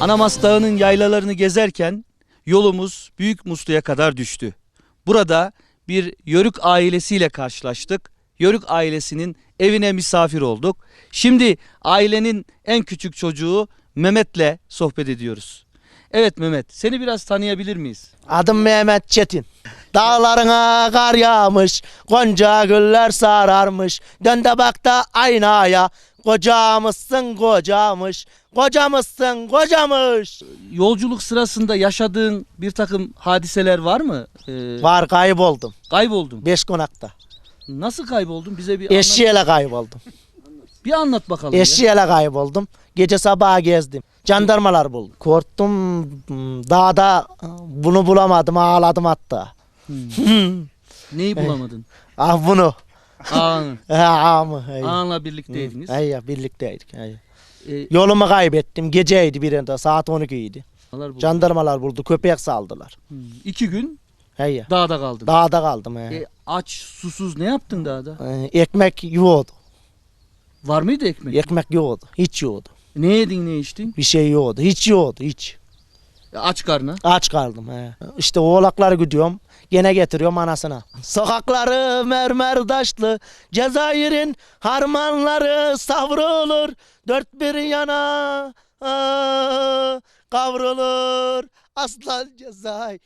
Anamas Dağı'nın yaylalarını gezerken yolumuz Büyük Muslu'ya kadar düştü. Burada bir Yörük ailesiyle karşılaştık. Yörük ailesinin evine misafir olduk. Şimdi ailenin en küçük çocuğu Mehmet'le sohbet ediyoruz. Evet Mehmet, seni biraz tanıyabilir miyiz? Adım Mehmet Çetin. Dağlarına kar yağmış, gonca güller sararmış. Dön de bak da aynaya, kocamışsın kocamış, kocamışsın kocamış. Yolculuk sırasında yaşadığın bir takım hadiseler var mı? Ee, Var kayboldum, Kayboldun. beş konakta. Nasıl kayboldun? Bize bir anlat, Eşeğiyle kayboldum, bir anlat bakalım. ya. eşeğiyle kayboldum. Gece sabaha gezdim. Jandarmalar buldu. Korktum, hmm, dağda bunu bulamadım, ağladım hatta. Neyi bulamadın? Ah bunu. Ağanı. Ah mı? Hey. Ağanla birlikteydiniz. Hayır, birlikteydik. Hayır. Ee, Yolumu kaybettim. Geceydi birinde. Saat 12 idi. ağalar bu- Jandarmalar buldu. Köpek saldılar. Hmm. İki gün Hayır. dağda kaldın. Dağda kaldım. He. E, aç, susuz ne yaptın dağda? Ee, ekmek yoğdu. Var mıydı ekmek? Ekmek yoğdu. Hiç yoğdu. Ne yedin ne içtin? Bir şey yoğdu. Hiç yoğdu. Hiç. Aç karnına. Aç kaldım. He. İşte oğlakları gidiyorum. Gene getiriyorum anasına. Sokakları mermer taşlı. Cezayir'in harmanları savrulur. Dört bir yana aa, kavrulur. Aslan Cezayir.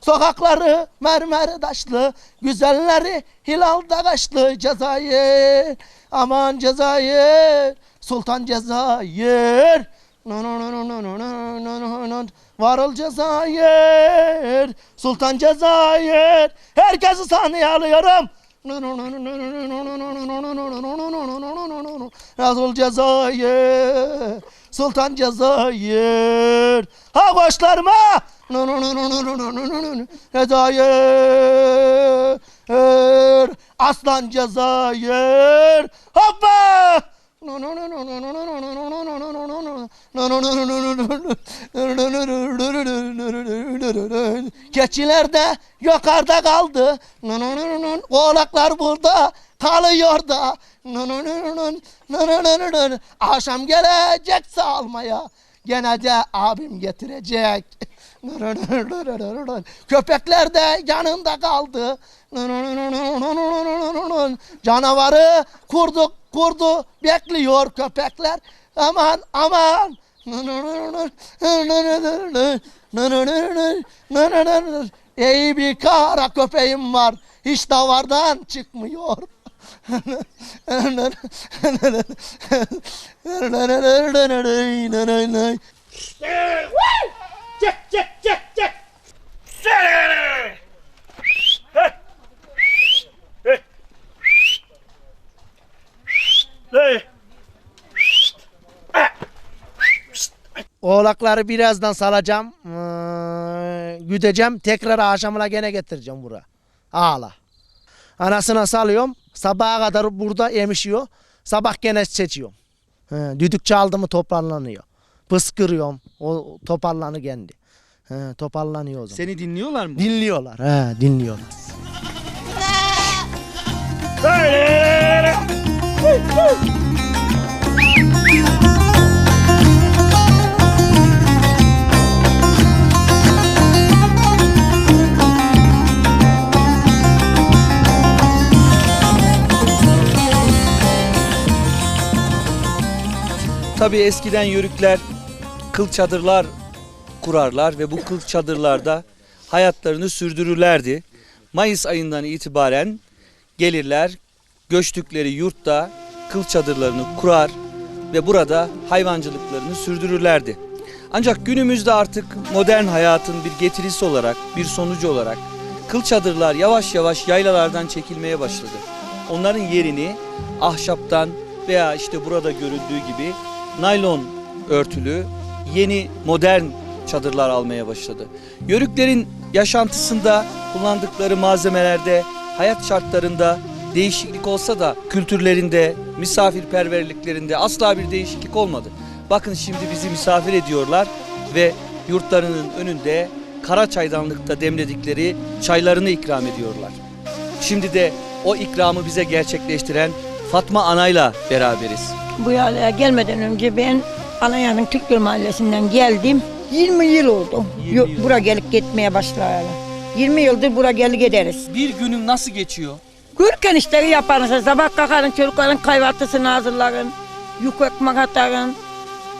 Sokakları mermer taşlı, güzelleri hilalda kaşlı Cezayir. Aman Cezayir, Sultan Cezayir. Varıl Cezayir, Sultan Cezayir. Herkesi sahneye alıyorum. Razul Cezayir, Sultan Cezayir. Ha koçlarıma. Cezayir, Aslan Cezayir. Hoppa. Keçiler de yukarıda kaldı. Oğlaklar burada kalıyor da. Akşam gelecekse almaya. Gene de abim getirecek. Köpekler de yanında kaldı. Canavarı kurdu kurdu bekliyor köpekler. Aman aman. İyi bir kara köpeğim var. Hiç davardan çıkmıyor. Oğlakları birazdan salacağım. Ee, güdeceğim. Tekrar akşamına gene getireceğim bura. Ağla. Anasına salıyorum. Sabaha kadar burada emişiyor. Sabah gene seçiyorum. He, düdük çaldı mı toparlanıyor. Pıskırıyorum. O toparlanı kendi. He, toparlanıyor o zaman. Seni dinliyorlar mı? Dinliyorlar. He, dinliyorlar. Tabii eskiden yörükler kıl çadırlar kurarlar ve bu kıl çadırlarda hayatlarını sürdürürlerdi. Mayıs ayından itibaren gelirler göçtükleri yurtta kıl çadırlarını kurar ve burada hayvancılıklarını sürdürürlerdi. Ancak günümüzde artık modern hayatın bir getirisi olarak, bir sonucu olarak kıl çadırlar yavaş yavaş yaylalardan çekilmeye başladı. Onların yerini ahşaptan veya işte burada görüldüğü gibi naylon örtülü yeni modern çadırlar almaya başladı. Yörüklerin yaşantısında kullandıkları malzemelerde, hayat şartlarında değişiklik olsa da kültürlerinde, misafirperverliklerinde asla bir değişiklik olmadı. Bakın şimdi bizi misafir ediyorlar ve yurtlarının önünde kara çaydanlıkta demledikleri çaylarını ikram ediyorlar. Şimdi de o ikramı bize gerçekleştiren Fatma Ana'yla beraberiz. Bu yerlere gelmeden önce ben Alanya'nın Türkgöl Mahallesi'nden geldim. 20 yıl oldu. 20 Yo- yıl. Bura gelip gitmeye başlayalı. 20 yıldır bura gelip gideriz. Bir günün nasıl geçiyor? Gürken işleri yaparız. Sabah kalkarın çocukların kahvaltısını hazırların. Yük ekmek atarın.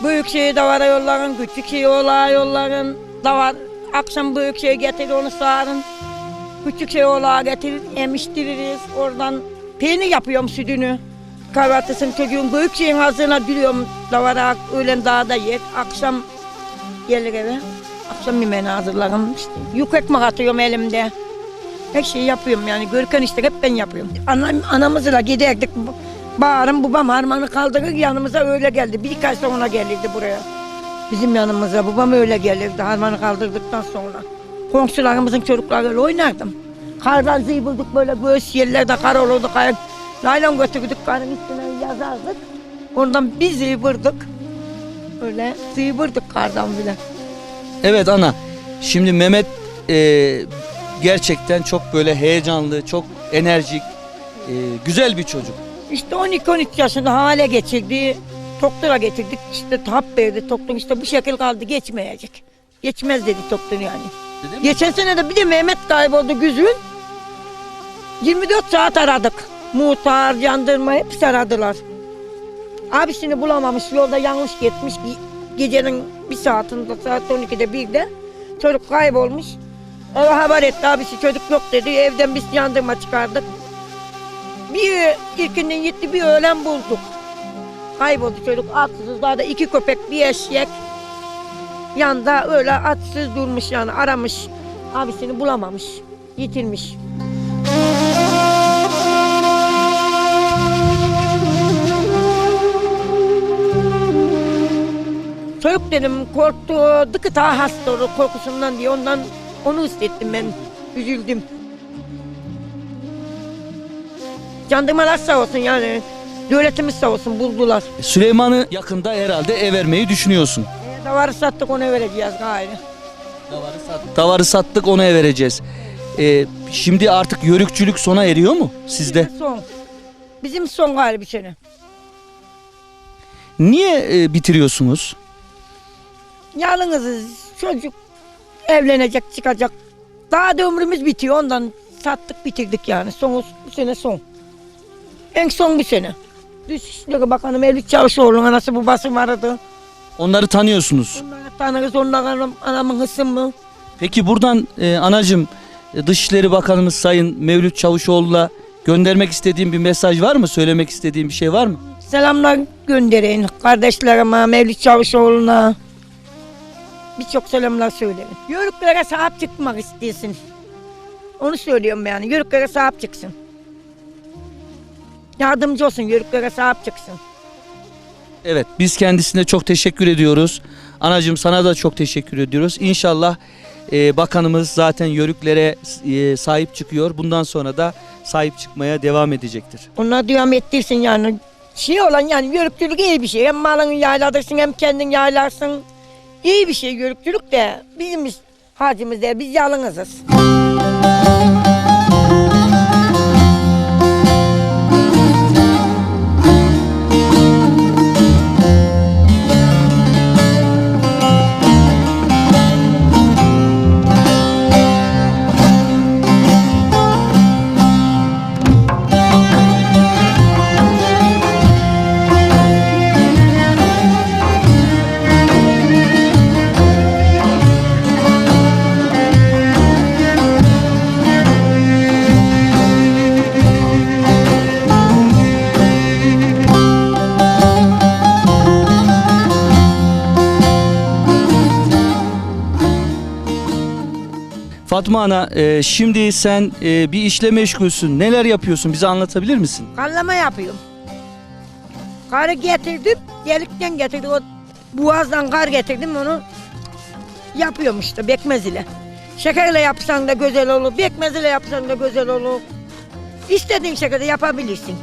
Büyük şeyi davara yolların, küçük şeyi oğlağa yolların. Davar, akşam büyük şey getirir onu sağarın. Küçük şey oğlağa getirir, emiştiririz. Oradan peynir yapıyorum sütünü. Kahvaltısını çocuğun büyük şeyin hazırına duruyorum. Davara öğlen dağda yer. Akşam gelir eve. Akşam yemeğini hazırlarım. İşte yük ekmek atıyorum elimde. Her şeyi yapıyorum yani. Görken işte hep ben yapıyorum. Anam, anamızla giderdik. Bağırım babam harmanı kaldırır yanımıza öyle geldi. Bir ay sonra gelirdi buraya. Bizim yanımıza babam öyle gelirdi harmanı kaldırdıktan sonra. Komşularımızın çocuklarıyla oynardım. Kardan zıybıldık böyle göğüs yerlerde kar olurdu. Kar, naylon götürdük karın üstüne yazardık. Ondan bir zıybırdık. Öyle zıybırdık kardan bile. Evet ana. Şimdi Mehmet e, gerçekten çok böyle heyecanlı, çok enerjik, e, güzel bir çocuk. İşte 12-13 yaşında hale getirdi. Doktora getirdik. İşte hap verdi. Doktor işte bu şekil kaldı geçmeyecek. Geçmez dedi doktor yani. Geçen sene de bir de Mehmet kayboldu güzün. 24 saat aradık. Muhtar, jandarma hepsi aradılar. Abisini bulamamış. Yolda yanlış gitmiş. Ge- Gecenin bir saatinde saat 12'de bir de çocuk kaybolmuş. Eve haber etti abisi çocuk yok dedi. Evden biz jandarma çıkardık. Bir ilkinden gitti bir öğlen bulduk. Kayboldu çocuk atsız dağda iki köpek bir eşek. Yanda öyle atsız durmuş yani aramış. Abisini bulamamış. Yitirmiş. Çocuk dedim korktu, dıkı daha hasta olur korkusundan diye ondan onu hissettim ben. Üzüldüm. Jandarmalar sağ olsun yani. Devletimiz sağ olsun buldular. Süleyman'ı yakında herhalde ev vermeyi düşünüyorsun. E, davarı sattık ona vereceğiz gayrı. Davarı sattık ona ev vereceğiz. E, şimdi artık yörükçülük sona eriyor mu sizde? Bizim son. Bizim son gayrı bir sene. Niye e, bitiriyorsunuz? Yalnızız çocuk evlenecek çıkacak. Daha da ömrümüz bitiyor ondan sattık bitirdik yani. Son, bu sene son. En son bir sene. Dışişleri Bakanı Mevlüt Çavuşoğlu'nun anası babası vardı. Onları tanıyorsunuz. Onları tanırız, onların anamın hısmı. Peki buradan e, anacım e, Dışişleri Bakanımız Sayın Mevlüt Çavuşoğlu'na göndermek istediğim bir mesaj var mı? Söylemek istediğim bir şey var mı? Selamlar gönderin kardeşlerime, Mevlüt Çavuşoğlu'na. Birçok selamlar söyleyin. Yörüklere sahip çıkmak istiyorsun. Onu söylüyorum yani. Yörüklere sahip çıksın. Yardımcı olsun, yörüklere sahip çıksın. Evet biz kendisine çok teşekkür ediyoruz. Anacığım sana da çok teşekkür ediyoruz. İnşallah e, bakanımız zaten yörüklere e, sahip çıkıyor. Bundan sonra da sahip çıkmaya devam edecektir. Onlar devam ettirsin yani. Şey olan yani yörükçülük iyi bir şey. Hem malını yayladırsın hem kendin yaylarsın. İyi bir şey yörükçülük de bizim değil, biz yalnızız. Fatma Ana e, şimdi sen e, bir işle meşgulsün. Neler yapıyorsun? Bize anlatabilir misin? Kallama yapıyorum. Karı getirdim, delikten getirdim. O boğazdan kar getirdim onu yapıyorum işte bekmez ile. Şekerle yapsan da güzel olur, bekmez ile yapsan da güzel olur. İstediğin şekilde yapabilirsin.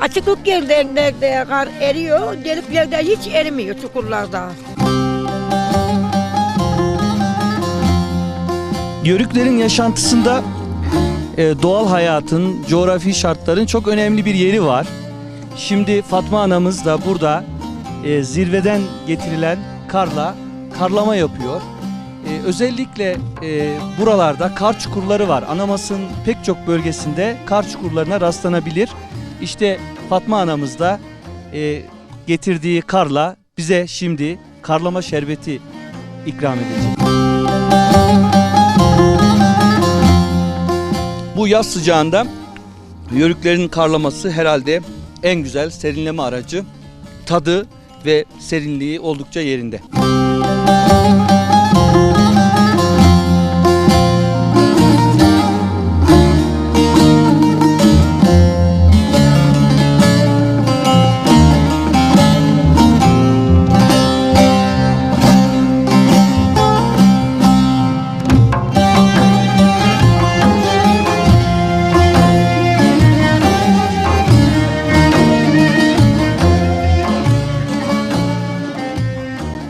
Açıklık yerlerinde kar eriyor, deliklerde hiç erimiyor çukurlarda. Yörüklerin yaşantısında e, doğal hayatın, coğrafi şartların çok önemli bir yeri var. Şimdi Fatma anamız da burada e, zirveden getirilen karla karlama yapıyor. E, özellikle e, buralarda kar çukurları var. Anamas'ın pek çok bölgesinde kar çukurlarına rastlanabilir. İşte Fatma anamız da e, getirdiği karla bize şimdi karlama şerbeti ikram edecek. Bu yaz sıcağında yörüklerin karlaması herhalde en güzel serinleme aracı. Tadı ve serinliği oldukça yerinde.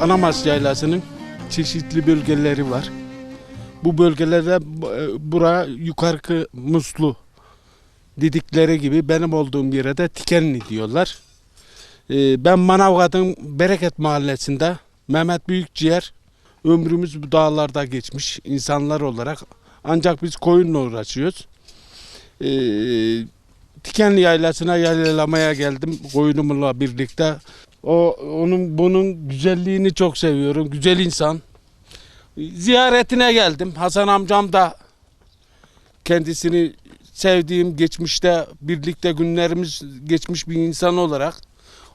Anamas Yaylası'nın çeşitli bölgeleri var. Bu bölgelerde e, bura yukarı muslu dedikleri gibi benim olduğum yere de Tikenli diyorlar. E, Ben Manavgat'ın Bereket Mahallesi'nde Mehmet Büyükciğer ömrümüz bu dağlarda geçmiş insanlar olarak ancak biz koyunla uğraşıyoruz. E, Tikenli Yaylası'na yaylalamaya geldim koyunumla birlikte. O onun bunun güzelliğini çok seviyorum. Güzel insan. Ziyaretine geldim. Hasan amcam da kendisini sevdiğim geçmişte birlikte günlerimiz geçmiş bir insan olarak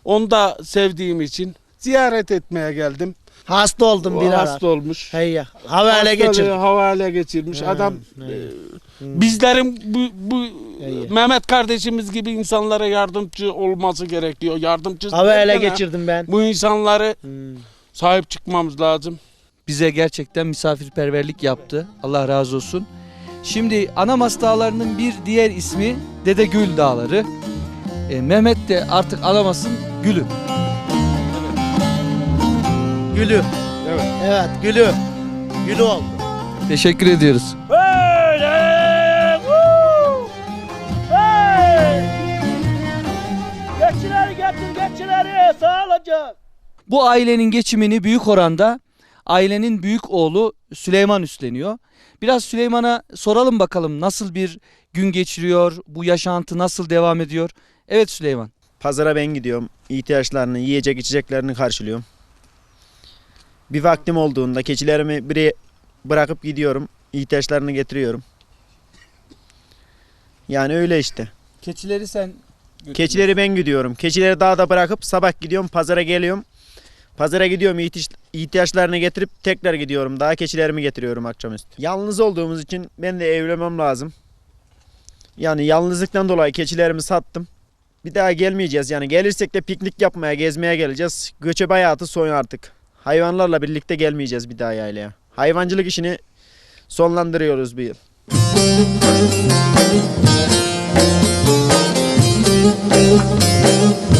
onu da sevdiğim için ziyaret etmeye geldim. Hasta oldum O bir ara. hasta olmuş. Hey ya. Havale geçirdim. havale geçirmiş. Ha, Adam ha. e, bizlerin bu, bu. Mehmet kardeşimiz gibi insanlara yardımcı olması gerekiyor. Yardımcı Havale geçirdim ben. Bu insanları Hmm. sahip çıkmamız lazım. Bize gerçekten misafirperverlik yaptı. Allah razı olsun. Şimdi Anamas Dağları'nın bir diğer ismi Dede Gül Dağları. E, Mehmet de artık Anamas'ın gülü. Gülü. Evet. Evet gülü. Gülü oldu. Teşekkür ediyoruz. Böyle. Woo! Hey! Geçileri getir geçileri sağ olacak. Bu ailenin geçimini büyük oranda ailenin büyük oğlu Süleyman üstleniyor. Biraz Süleyman'a soralım bakalım nasıl bir gün geçiriyor, bu yaşantı nasıl devam ediyor? Evet Süleyman. Pazara ben gidiyorum. İhtiyaçlarını, yiyecek içeceklerini karşılıyorum. Bir vaktim olduğunda keçilerimi biri bırakıp gidiyorum. ihtiyaçlarını getiriyorum. Yani öyle işte. Keçileri sen Keçileri ben gidiyorum. Keçileri dağda bırakıp sabah gidiyorum, pazara geliyorum. Pazara gidiyorum, ihtiyaç, ihtiyaçlarını getirip tekrar gidiyorum. Daha keçilerimi getiriyorum akşamüstü. Yalnız olduğumuz için ben de evlenmem lazım. Yani yalnızlıktan dolayı keçilerimi sattım. Bir daha gelmeyeceğiz yani. Gelirsek de piknik yapmaya, gezmeye geleceğiz. Göçebe hayatı son artık. Hayvanlarla birlikte gelmeyeceğiz bir daha yaylaya. Hayvancılık işini sonlandırıyoruz bu yıl. Müzik